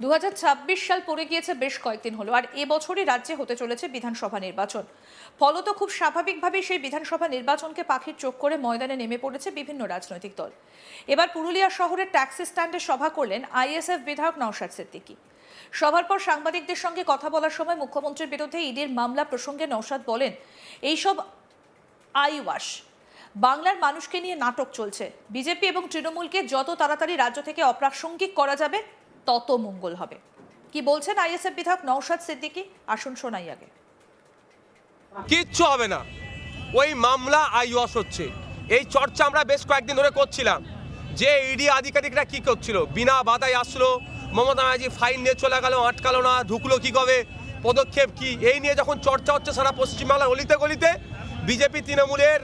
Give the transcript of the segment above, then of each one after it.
দু হাজার ছাব্বিশ সাল পড়ে গিয়েছে বেশ কয়েকদিন হলো, আর এবছরই রাজ্যে হতে চলেছে বিধানসভা নির্বাচন। ফলত খুব স্বাভাবিকভাবেই সেই বিধানসভা নির্বাচনকে পাখির চোখ করে ময়দানে নেমে পড়েছে বিভিন্ন রাজনৈতিক দল। এবার পুরুলিয়া শহরের ট্যাক্সি স্ট্যান্ডে সভা করলেন আইএসএফ বিধায়ক নওশাদ সিদ্দিকী। সভার পর সাংবাদিকদের সঙ্গে কথা বলার সময় মুখ্যমন্ত্রীর বিরুদ্ধে ইডির মামলা প্রসঙ্গে নওশাদ বলেন, এইসব আইওয়াশ। বাংলার মানুষকে নিয়ে নাটক চলছে। বিজেপি এবং তৃণমূলকে যত তাড়াতাড়ি রাজ্য থেকে অপ্রাসঙ্গিক করা যাবে তত মঙ্গল হবে। কি বলছেন আইএসএফ বিধায়ক নওশাদ সিদ্দিকী? আসুন শোনাই আগে। কিচ্ছু হবে না। ওই মামলা আইওয়াস হচ্ছে। এই চর্চা আমরা বেশ কয়েকদিন ধরে করছিলাম। যে ইডি আধিকারিকরা কি করছিল? বিনা বাধায় আসলো, মমতা ব্যানার্জি ফাইন নিয়ে চলে গেল, আটকালো না, ঢুকলো কি কবে, পদক্ষেপ কি? এই নিয়ে যখন চর্চা হচ্ছে সারা পশ্চিমবাংলার অলিতে গলিতে, বিজেপি তৃণমূলের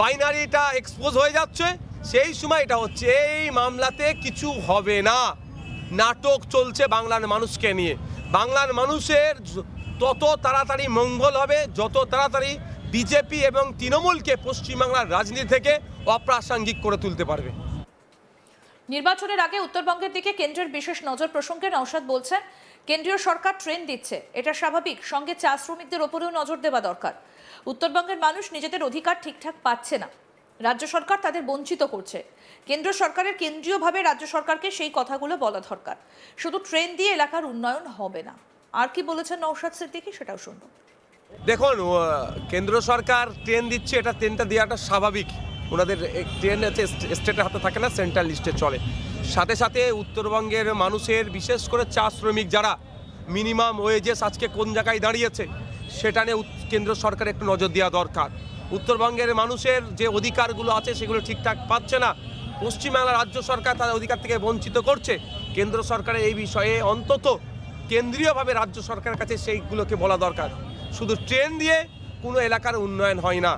বাইনারিটা এক্সপোজ হয়ে যাচ্ছে। সেই সময় এটা হচ্ছে। এই মামলাতে কিছু হবে না। নাটক চলছে বাংলার মানুষকে নিয়ে। বাংলার মানুষের তত তাড়াতাড়ি মঙ্গল হবে, যত তাড়াতাড়ি বিজেপি এবং তৃণমূলকে পশ্চিমবাংলার রাজনীতি থেকে অপ্রাসঙ্গিক করে তুলতে পারবে। নির্বাচনের আগে উত্তরবঙ্গের দিকে কেন্দ্রের বিশেষ নজর প্রসঙ্গে নওশাদ বলছেন, কেন্দ্রীয় সরকার ট্রেন দিচ্ছে, এটা স্বাভাবিক, সঙ্গে চা শ্রমিকদের ওপরেও নজর দেওয়া দরকার। উত্তরবঙ্গের মানুষ নিজেদের অধিকার ঠিকঠাক পাচ্ছে না। রাজ্য সরকার তাদের বঞ্চিত করছে। কেন্দ্র সরকারের কেন্দ্রীয়ভাবে রাজ্য সরকারকে সেই কথাগুলো বলা দরকার। শুধু ট্রেন দিয়ে এলাকার উন্নয়ন হবে না। আর কি বলেছেন নওশাদ সিদ্দিকী সেটাও শুনব। দেখুন কেন্দ্র সরকার ট্রেন দিচ্ছে, এটা ট্রেনটা দেওয়াটা স্বাভাবিক। ওনাদের ট্রেন হচ্ছে স্টেটের হাতে থাকে না, সেন্ট্রাল লিস্টে চলে। সাথে সাথে উত্তরবঙ্গের মানুষের, বিশেষ করে চা শ্রমিক যারা, মিনিমাম ওয়েজেস আজকে কোন জায়গায় দাঁড়িয়েছে, সেটা নিয়ে কেন্দ্র সরকার একটু নজর দেওয়া দরকার। উত্তরবঙ্গের মানুষের যে অধিকারগুলো আছে সেগুলো ঠিকঠাক পাচ্ছে না। পশ্চিমবাংলা রাজ্য সরকার তাদের অধিকার থেকে বঞ্চিত করছে। কেন্দ্র সরকারের এই বিষয়ে অন্তত কেন্দ্রীয়ভাবে রাজ্য সরকারের কাছে সেইগুলোকে বলা দরকার। শুধু ট্রেন দিয়ে কোনো এলাকার উন্নয়ন হয় না।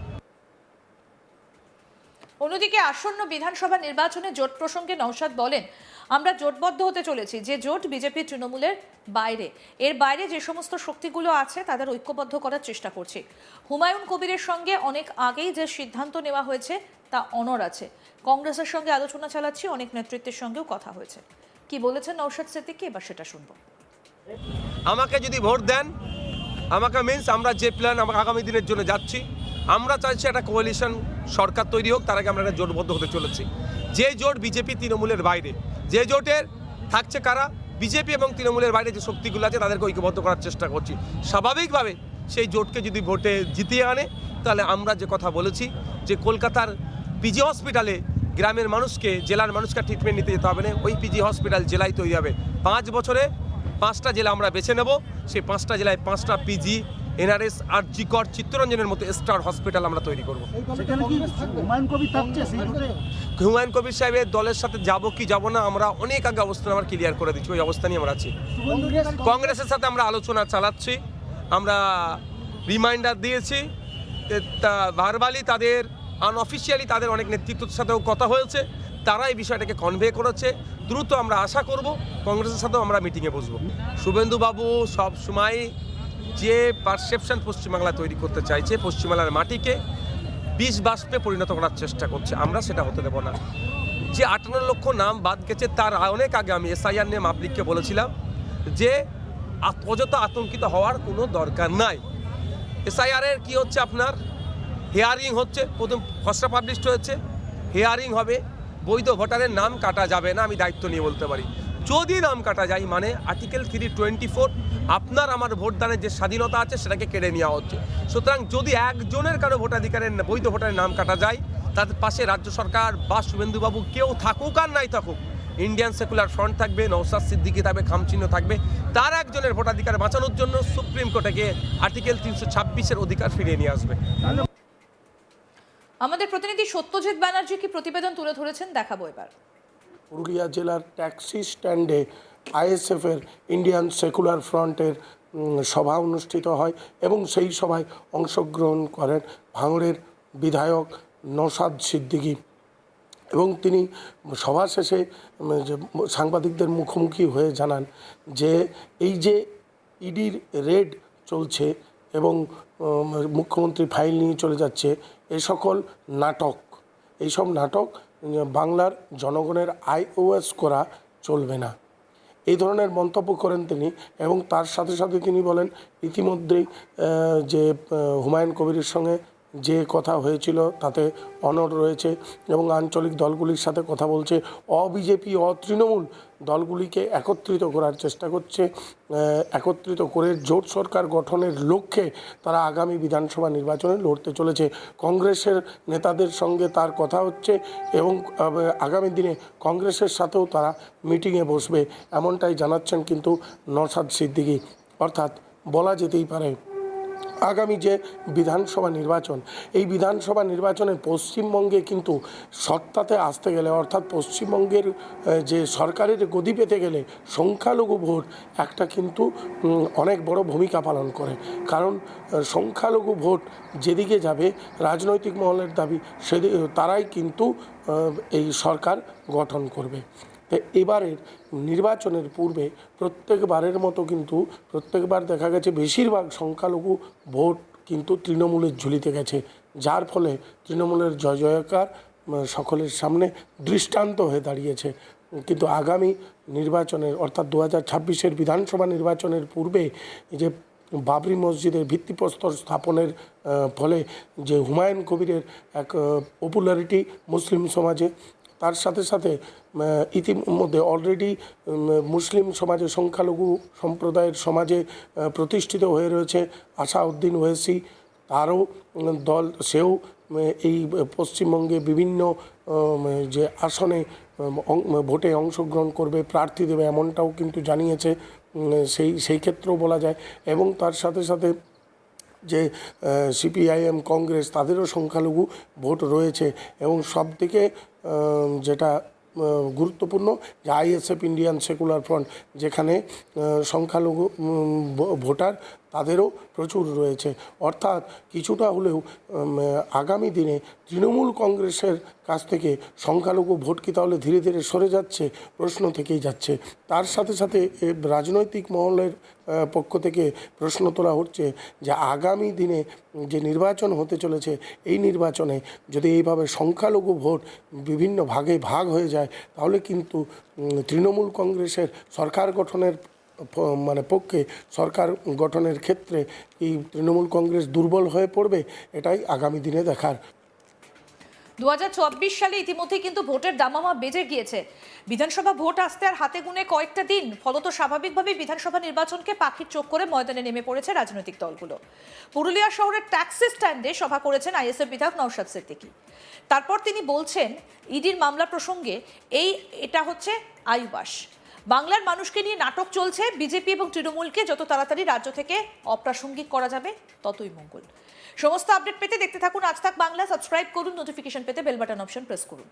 অন্যদিকে আসন্ন বিধানসভা নির্বাচনে জোট প্রসঙ্গে নৌসাদ বলেন আমরা জোটবদ্ধ হতে চলেছি। যে জোট বিজেপি তৃণমূলের বাইরে, এর বাইরে যে সমস্ত শক্তিগুলো আছে, তাদের ঐক্যবদ্ধ করার চেষ্টা করছি। হুমায়ুন কবিরের সঙ্গে অনেক আগেই যে সিদ্ধান্ত নেওয়া হয়েছে, তা অনর আছে। কংগ্রেসের সঙ্গে আলোচনা চালাচ্ছি, অনেক নেতৃত্বের সঙ্গেও কথা হয়েছে। কি বলেছেন নৌসাদ সিদ্দিকি? এবার সেটা শুনব। আমাকে যদি ভোট দেন, আমাকে মিন্স আমরা যে প্ল্যান আমরা আগামী দিনের জন্য যাচ্ছি, আমরা চাইছি একটা কোয়ালিশন সরকার তৈরি হোক, তার আগে আমরা একটা জোটবদ্ধ হতে চলেছি। যে জোট বিজেপি তৃণমূলের বাইরে যে জোটের থাকছে কারা? বিজেপি এবং তৃণমূলের বাইরে যে শক্তিগুলো আছে, তাদেরকে ঐক্যবদ্ধ করার চেষ্টা করছি। স্বাভাবিকভাবে সেই জোটকে যদি ভোটে জিতিয়ে আনে, তাহলে আমরা যে কথা বলেছি, যে কলকাতার পিজি হসপিটালে গ্রামের মানুষকে, জেলার মানুষকে ট্রিটমেন্ট নিতে যেতে হবে না। ওই পিজি হসপিটাল জেলায় তৈরি হবে। পাঁচ বছরে পাঁচটা জেলা আমরা বেছে নেব। সেই পাঁচটা জেলায় পাঁচটা পিজি এনআরএস আর জিকর চিত্তরঞ্জনের মতো স্টার হসপিটাল আমরা তৈরি করব। হুমায়ুন কবির সাহেবের দলের সাথে যাব কি যাব না আমরা অনেক আগে অবস্থান আমরা ক্লিয়ার করে দিচ্ছি ওই অবস্থানই আমরা আছি। কংগ্রেসের সাথে আমরা আলোচনা চালাচ্ছি আমরা রিমাইন্ডার দিয়েছি ভারবালি তাদের আনঅফিসিয়ালি তাদের অনেক নেতৃত্বের সাথেও কথা হয়েছে তারা এই বিষয়টাকে কনভে করেছে দ্রুত আমরা আশা করব কংগ্রেসের সাথেও আমরা মিটিংয়ে বসবো। শুভেন্দুবাবু সব সময় যে পারসেপশন পশ্চিমবাংলা তৈরি করতে চাইছে, পশ্চিমবাংলার মাটিকে বিষ বাষ্পে পরিণত করার চেষ্টা করছে, আমরা সেটা হতে দেব না। যে আটান্ন লক্ষ নাম বাদ গেছে, তার অনেক আগে আমি এসআইআর নিয়ে মাপলিককে বলেছিলাম যে অযথা আতঙ্কিত হওয়ার কোনো দরকার নাই। এসআইআরের কি হচ্ছে আপনার? হেয়ারিং হচ্ছে, প্রথম খসড়া পাবলিশড হয়েছে। হেয়ারিং হবে, বৈধ ভোটারের নাম কাটা যাবে না, আমি দায়িত্ব নিয়ে বলতে পারি। যদি নাম কাটা যায় মানে আর্টিকেল থ্রি টোয়েন্টি ফোর আপনার আমার ভোটদানের যে স্বাধীনতা আছে, সেটাকে কেড়ে নেওয়া হচ্ছে। সুতরাং যদি একজনের কারও ভোটাধিকারের, বৈধ ভোটারের নাম কাটা যায় তাদের পাশে রাজ্য সরকার বা শুভেন্দুবাবু কেউ থাকুক আর নাই থাকুক ইন্ডিয়ান সেকুলার ফ্রন্ট থাকবে নৌসাদ সিদ্দিকি থাকবে, খামচিহ্ন থাকবে, তার একজনের ভোটাধিকার বাঁচানোর জন্য সুপ্রিম কোর্টে গিয়ে আর্টিকেল তিনশো ছাব্বিশের অধিকার ফিরিয়ে নিয়ে আসবে। আমাদের প্রতিনিধি সত্যজিৎ ব্যানার্জি কি প্রতিবেদন তুলে ধরেছেন, দেখাবো এবার। পুরুলিয়া জেলার ট্যাক্সি স্ট্যান্ডে আইএসএফের ইন্ডিয়ান সেকুলার ফ্রন্টের সভা অনুষ্ঠিত হয় এবং সেই সভায় অংশগ্রহণ করেন ভাঙড়ের বিধায়ক নসাদ সিদ্দিকী। এবং তিনি সভা শেষে সাংবাদিকদের মুখোমুখি হয়ে জানান যে এই যে ইডির রেড চলছে এবং মুখ্যমন্ত্রী ফাইল নিয়ে চলে যাচ্ছে, এ সকল নাটক এইসব নাটক বাংলার জনগণের আইওএস করা চলবে না। এই ধরনের মন্তব্য করেন তিনি এবং তার সাথে সাথে তিনি বলেন, ইতিমধ্যেই যে হুমায়ুন কবিরের সঙ্গে যে কথা হয়েছিল তাতে অনড় রয়েছে এবং আঞ্চলিক দলগুলির সাথে কথা বলছে। অবিজেপি, অতৃণমূল দলগুলিকে একত্রিত করার চেষ্টা করছে। একত্রিত করে জোট সরকার গঠনের লক্ষ্যে তারা আগামী বিধানসভা নির্বাচনে লড়তে চলেছে। কংগ্রেসের নেতাদের সঙ্গে তার কথা হচ্ছে এবং আগামী দিনে কংগ্রেসের সাথেও তারা মিটিংয়ে বসবে, এমনটাই জানাচ্ছেন কিন্তু নসাদ সিদ্দিকী। অর্থাৎ বলা যেতেই পারে আগামী যে বিধানসভা নির্বাচন, এই বিধানসভা নির্বাচনে পশ্চিমবঙ্গে কিন্তু সত্তাতে আসতে গেলে, অর্থাৎ পশ্চিমবঙ্গের যে সরকারের গদি পেতে গেলে সংখ্যালঘু ভোট একটা কিন্তু অনেক বড় ভূমিকা পালন করে। কারণ সংখ্যালঘু ভোট যেদিকে যাবে, রাজনৈতিক মহলের দাবি, সেদি, তারাই কিন্তু এই সরকার গঠন করবে। এবারের নির্বাচনের পূর্বে প্রত্যেকবারের মতো কিন্তু প্রত্যেকবার দেখা গেছে বেশিরভাগ সংখ্যালঘু ভোট কিন্তু তৃণমূলের ঝুলিতে গেছে। যার ফলে তৃণমূলের জয় জয়কার সকলের সামনে দৃষ্টান্ত হয়ে দাঁড়িয়েছে। কিন্তু আগামী নির্বাচনের অর্থাৎ দু হাজার ছাব্বিশের বিধানসভা নির্বাচনের পূর্বে যে বাবরি মসজিদের ভিত্তিপ্রস্তর স্থাপনের ফলে যে হুমায়ুন কবিরের এক পপুলারিটি মুসলিম সমাজে তার সাথে সাথে ইতিমধ্যে অলরেডি মুসলিম সমাজে, সংখ্যালঘু সম্প্রদায়ের সমাজে প্রতিষ্ঠিত হয়ে রয়েছে আসাউদ্দিন ওয়েসি। তারও দল, সেও এই পশ্চিমবঙ্গে বিভিন্ন যে আসনে ভোটে অংশগ্রহণ করবে, প্রার্থী দেবে এমনটাও কিন্তু জানিয়েছে সেই সেই ক্ষেত্রেও বলা যায়। এবং তার সাথে সাথে যে সিপিআইএম কংগ্রেস তাদেরও সংখ্যালঘু ভোট রয়েছে এবং সব থেকে যেটা গুরুত্বপূর্ণ যে আইএসএফ ইন্ডিয়ান সেকুলার ফ্রন্ট যেখানে সংখ্যালঘু ভোটার তাদেরও প্রচুর রয়েছে। অর্থাৎ কিছুটা হলেও আগামী দিনে তৃণমূল কংগ্রেসের কাছ থেকে সংখ্যালঘু ভোট কি তাহলে ধীরে ধীরে সরে যাচ্ছে? প্রশ্ন থেকেই যাচ্ছে। তার সাথে সাথে রাজনৈতিক মহলের পক্ষ থেকে প্রশ্ন তোলা হচ্ছে যে আগামী দিনে যে নির্বাচন হতে চলেছে, এই নির্বাচনে যদি এইভাবে সংখ্যালঘু ভোট বিভিন্ন ভাগে ভাগ হয়ে যায়, তাহলে কিন্তু তৃণমূল কংগ্রেসের সরকার গঠনের মানে পক্ষে সরকার গঠনের ক্ষেত্রে এই তৃণমূল কংগ্রেস দুর্বল হয়ে পড়বে, এটাই আগামী দিনে দেখার। দু সালে ইতিমধ্যেই কিন্তু ভোটের দামামা বেজে গিয়েছে। বিধানসভা ভোট আসতে আর হাতে গুনে কয়েকটা দিন, ফলত স্বাভাবিকভাবেই বিধানসভা নির্বাচনকে পাখির চোখ করে ময়দানে নেমে পড়েছে রাজনৈতিক দলগুলো। পুরুলিয়া শহরের ট্যাক্সি স্ট্যান্ডে সভা করেছেন আইএসএফ বিধায়ক নৌশাদ সিদ্দিকী। তারপর তিনি বলছেন, ইডির মামলা প্রসঙ্গে এই, এটা হচ্ছে আয়ুবাস বাংলার মানুষকে নিয়ে নাটক চলছে। বিজেপি এবং তৃণমূলকে যত তাড়াতাড়ি রাজ্য থেকে অপ্রাসঙ্গিক করা যাবে, ততই মঙ্গল। সমস্ত আপডেট পেতে দেখতে থাকুন আজ থাক বাংলা। সাবস্ক্রাইব করুন নোটিফিকেশন পেতে বেল বাটন অপশন প্রেস করুন।